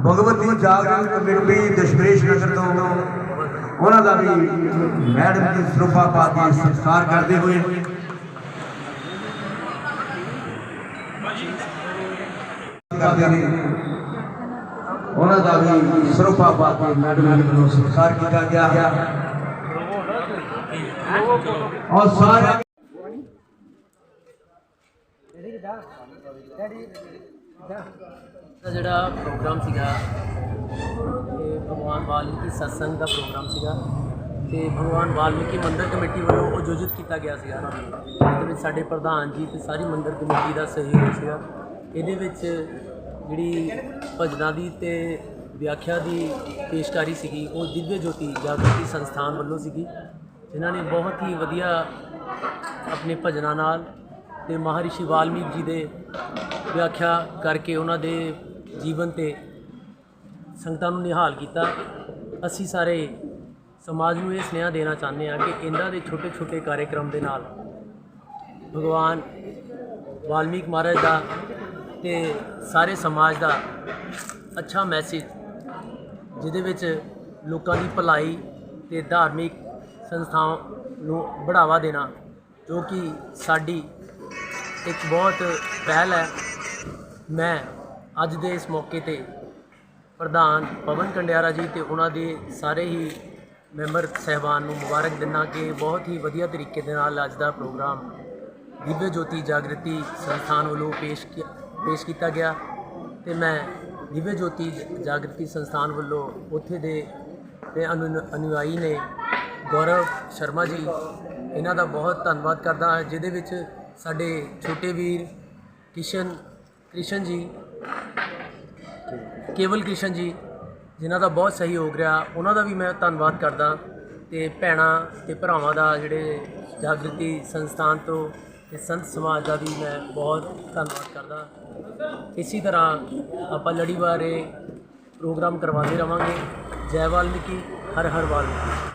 Bhagwati Jagran committee Dashmesh Nagar ਤੋਂ ਉਹਨਾਂ ਦਾ ਵੀ madam ਦੀ ਸਰੂਪਾ ਪਾ ਕੇ ਸੰਸਕਾਰ ਕਰਦੇ ਹੋਏ ਕਰਦੇ ਨੇ ਉਹਨਾਂ ਦਾ ਵੀ ਸਰੂਪਾ ਪਾ ਕੇ ਮੈਡਮ ਨੂੰ ਸੰਸਕਾਰ ਕੀਤਾ ਗਿਆ ਔਰ ਸਾਰੇ ਦਾ ਜਿਹੜਾ ਪ੍ਰੋਗਰਾਮ ਸੀਗਾ, ਇਹ ਭਗਵਾਨ ਵਾਲਮੀਕੀ ਸਤਸੰਗ ਦਾ ਪ੍ਰੋਗਰਾਮ ਸੀਗਾ ਤੇ ਭਗਵਾਨ ਵਾਲਮੀਕੀ ਮੰਦਿਰ ਕਮੇਟੀ ਵੱਲੋਂ ਆਯੋਜਿਤ ਕੀਤਾ ਗਿਆ ਸੀਗਾ। ਇਹਦੇ ਵਿੱਚ ਸਾਡੇ ਪ੍ਰਧਾਨ ਜੀ ਤੇ ਸਾਰੀ ਮੰਦਿਰ ਕਮੇਟੀ ਦਾ ਸਹਿਯੋਗ ਸੀਗਾ। ਇਹਦੇ ਵਿੱਚ ਜਿਹੜੀ ਭਜਨਾਂ ਦੀ ਤੇ ਵਿਆਖਿਆ ਦੀ ਪੇਸ਼ਕਾਰੀ ਸੀਗੀ, ਉਹ ਦਿਵਯ ਜੋਤੀ ਜਾਗਰਤੀ ਸੰਸਥਾਨ ਵੱਲੋਂ ਸੀਗੀ, ਜਿਨ੍ਹਾਂ ਨੇ ਬਹੁਤ ਹੀ ਵਧੀਆ ਆਪਣੇ ਭਜਨਾਂ ਨਾਲ ਤੇ ਮਹਾਰਿਸ਼ੀ ਵਾਲਮੀਕ ਜੀ ਦੇ ਵਿਆਖਿਆ ਕਰਕੇ ਉਹਨਾਂ ਦੇ ਜੀਵਨ ਤੇ ਸੰਗਤਾਂ ਨੂੰ ਨਿਹਾਲ ਕੀਤਾ। ਅਸੀਂ ਸਾਰੇ ਸਮਾਜ ਨੂੰ ਇਹ ਸੁਨੇਹਾ ਦੇਣਾ ਚਾਹੁੰਦੇ ਹਾਂ ਕਿ ਇਹਨਾਂ ਦੇ ਛੋਟੇ ਛੋਟੇ ਕਾਰਜਕ੍ਰਮ ਦੇ ਨਾਲ ਭਗਵਾਨ ਵਾਲਮੀਕ ਮਹਾਰਾਜ ਦਾ ਤੇ ਸਾਰੇ ਸਮਾਜ ਦਾ ਅੱਛਾ ਮੈਸੇਜ ਜਿਹਦੇ ਵਿੱਚ ਲੋਕਾਂ ਦੀ ਭਲਾਈ ਤੇ ਧਾਰਮਿਕ ਸੰਸਥਾਵਾਂ ਨੂੰ ਬੜਾਵਾ ਦੇਣਾ, ਜੋ ਕਿ ਸਾਡੀ ਇੱਕ ਬਹੁਤ ਪਹਿਲ ਹੈ। ਮੈਂ ਅੱਜ ਦੇ ਇਸ ਮੌਕੇ ਤੇ ਪ੍ਰਧਾਨ ਪਵਨ ਕੰਡਿਆਰਾ ਜੀ ਤੇ ਉਹਨਾਂ ਦੇ ਸਾਰੇ ਹੀ ਮੈਂਬਰ ਸਹਿਬਾਨ ਨੂੰ ਮੁਬਾਰਕ ਦਿੰਦਾ ਕਿ ਬਹੁਤ ਹੀ ਵਧੀਆ ਤਰੀਕੇ ਦੇ ਨਾਲ ਅੱਜ ਦਾ ਪ੍ਰੋਗਰਾਮ ਦਿਵਯ ਜੋਤੀ ਜਾਗਰਤੀ ਸੰਸਥਾਨ ਵੱਲੋਂ ਪੇਸ਼ ਕੀ- ਪੇਸ਼ ਕੀਤਾ ਗਿਆ ਤੇ ਮੈਂ ਦਿਵਯ ਜੋਤੀ ਜਾਗਰਤੀ ਸੰਸਥਾਨ ਵੱਲੋਂ ਉੱਥੇ ਦੇ ਤੇ ਅਨੁਯਾਈ ਨੇ ਗੌਰਵ ਸ਼ਰਮਾ ਜੀ, ਇਹਨਾਂ ਦਾ ਬਹੁਤ ਧੰਨਵਾਦ ਕਰਦਾ ਹਾਂ, ਜਿਹਦੇ ਵਿੱਚ ਸਾਡੇ ਛੋਟੇ ਵੀਰ ਕਿਸ਼ਨ ਕ੍ਰਿਸ਼ਨ ਜੀ, ਕੇਵਲ ਕ੍ਰਿਸ਼ਨ ਜੀ, ਜਿਨ੍ਹਾਂ ਦਾ ਬਹੁਤ ਸਹਿਯੋਗ ਰਿਹਾ ਉਹਨਾਂ ਦਾ ਵੀ ਮੈਂ ਧੰਨਵਾਦ ਕਰਦਾ ਤੇ ਭੈਣਾਂ ਤੇ ਭਰਾਵਾਂ ਦਾ ਜਿਹੜੇ ਜਾਗਰਤੀ ਸੰਸਥਾਨ ਤੋਂ ਤੇ ਸੰਤ ਸਮਾਜ ਦਾ ਵੀ ਮੈਂ ਬਹੁਤ ਧੰਨਵਾਦ ਕਰਦਾ। ਇਸੇ ਤਰ੍ਹਾਂ ਆਪਾਂ ਲੜੀਵਾਰ ਇਹ ਪ੍ਰੋਗਰਾਮ ਕਰਵਾਉਂਦੇ ਰਵਾਂਗੇ। ਜੈ ਵਾਲਮੀਕੀ, ਹਰ ਹਰ ਵਾਲਮੀਕੀ।